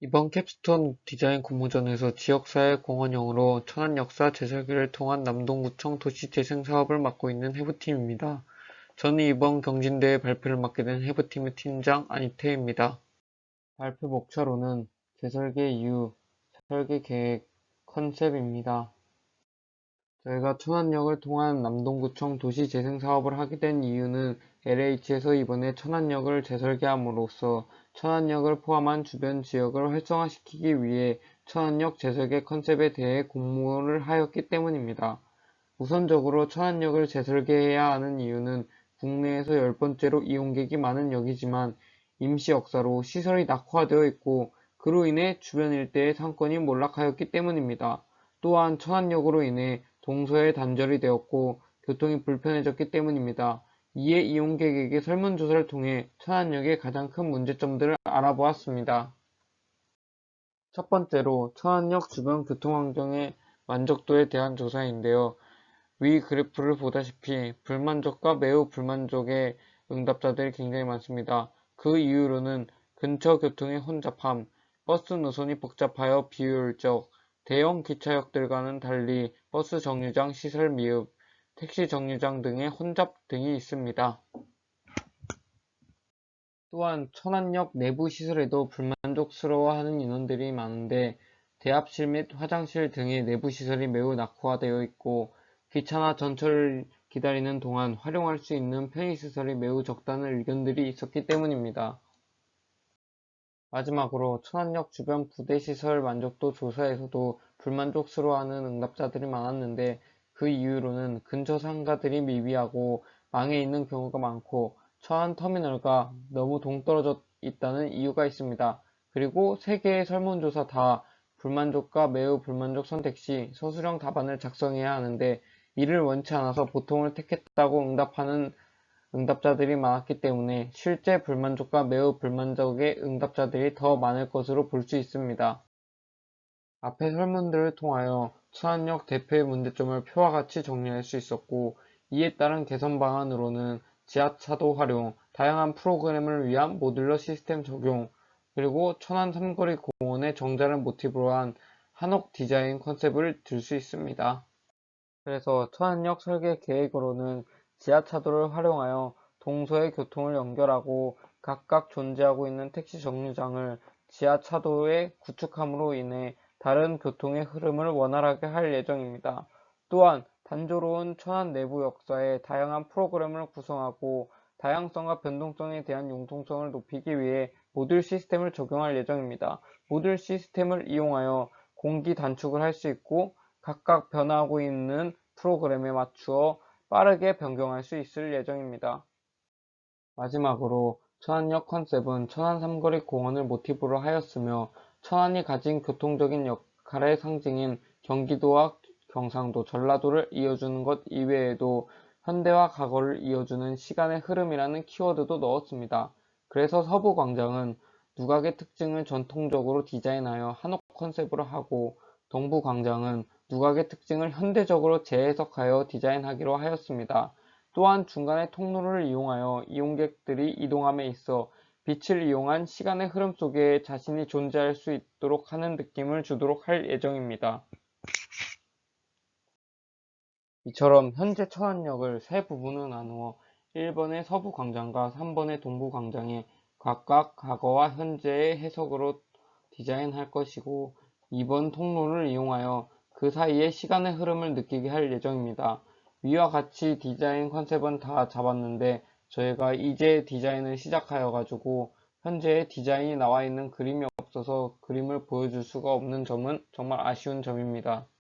이번 캡스톤 디자인 공모전에서 지역사회 공헌용으로 천안역사 재설계를 통한 남동구청 도시재생 사업을 맡고 있는 해부팀입니다. 저는 이번 경진대회 발표를 맡게 된 해부팀의 팀장 안희태입니다. 발표 목차로는 재설계 이유, 설계 계획, 컨셉입니다. 저희가 천안역을 통한 남동구청 도시재생 사업을 하게 된 이유는 LH에서 이번에 천안역을 재설계함으로써 천안역을 포함한 주변 지역을 활성화시키기 위해 천안역 재설계 컨셉에 대해 공모를 하였기 때문입니다. 우선적으로 천안역을 재설계해야 하는 이유는 국내에서 열 번째로 이용객이 많은 역이지만 임시 역사로 시설이 낙후되어 있고 그로 인해 주변 일대의 상권이 몰락하였기 때문입니다. 또한 천안역으로 인해 동서에 단절이 되었고 교통이 불편해졌기 때문입니다. 이에 이용객에게 설문조사를 통해 천안역의 가장 큰 문제점들을 알아보았습니다. 첫 번째로 천안역 주변 교통환경의 만족도에 대한 조사인데요. 위 그래프를 보다시피 불만족과 매우 불만족의 응답자들이 굉장히 많습니다. 그 이유로는 근처 교통의 혼잡함, 버스 노선이 복잡하여 비효율적, 대형 기차역들과는 달리 버스 정류장 시설 미흡, 택시 정류장 등의 혼잡 등이 있습니다. 또한 천안역 내부 시설에도 불만족스러워하는 인원들이 많은데 대합실 및 화장실 등의 내부 시설이 매우 낙후되어 있고 기차나 전철을 기다리는 동안 활용할 수 있는 편의시설이 매우 적다는 의견들이 있었기 때문입니다. 마지막으로 천안역 주변 부대시설 만족도 조사에서도 불만족스러워하는 응답자들이 많았는데 그 이유로는 근처 상가들이 미비하고 망해 있는 경우가 많고 천안터미널과 너무 동떨어져 있다는 이유가 있습니다. 그리고 세 개의 설문조사 다 불만족과 매우 불만족 선택 시 서술형 답안을 작성해야 하는데 이를 원치 않아서 보통을 택했다고 응답하는 응답자들이 많았기 때문에 실제 불만족과 매우 불만족의 응답자들이 더 많을 것으로 볼 수 있습니다. 앞의 설문들을 통하여 천안역 대표의 문제점을 표와 같이 정리할 수 있었고 이에 따른 개선 방안으로는 지하차도 활용, 다양한 프로그램을 위한 모듈러 시스템 적용, 그리고 천안 삼거리 공원의 정자를 모티브로 한 한옥 디자인 컨셉을 들 수 있습니다. 그래서 천안역 설계 계획으로는 지하차도를 활용하여 동서의 교통을 연결하고 각각 존재하고 있는 택시 정류장을 지하차도에 구축함으로 인해 다른 교통의 흐름을 원활하게 할 예정입니다. 또한 단조로운 천안 내부 역사에 다양한 프로그램을 구성하고 다양성과 변동성에 대한 융통성을 높이기 위해 모듈 시스템을 적용할 예정입니다. 모듈 시스템을 이용하여 공기 단축을 할 수 있고 각각 변화하고 있는 프로그램에 맞추어 빠르게 변경할 수 있을 예정입니다. 마지막으로 천안역 컨셉은 천안 삼거리 공원을 모티브로 하였으며 천안이 가진 교통적인 역할의 상징인 경기도와 경상도, 전라도를 이어주는 것 이외에도 현대와 과거를 이어주는 시간의 흐름이라는 키워드도 넣었습니다. 그래서 서부광장은 누각의 특징을 전통적으로 디자인하여 한옥 컨셉으로 하고 동부광장은 누각의 특징을 현대적으로 재해석하여 디자인하기로 하였습니다. 또한 중간에 통로를 이용하여 이용객들이 이동함에 있어 빛을 이용한 시간의 흐름 속에 자신이 존재할 수 있도록 하는 느낌을 주도록 할 예정입니다. 이처럼 현재 천안역을 세 부분으로 나누어 1번의 서부광장과 3번의 동부광장에 각각 과거와 현재의 해석으로 디자인할 것이고 2번 통로를 이용하여 그 사이의 시간의 흐름을 느끼게 할 예정입니다. 위와 같이 디자인 컨셉은 다 잡았는데 저희가 이제 디자인을 시작하여 가지고 현재 디자인이 나와 있는 그림이 없어서 그림을 보여줄 수가 없는 점은 정말 아쉬운 점입니다.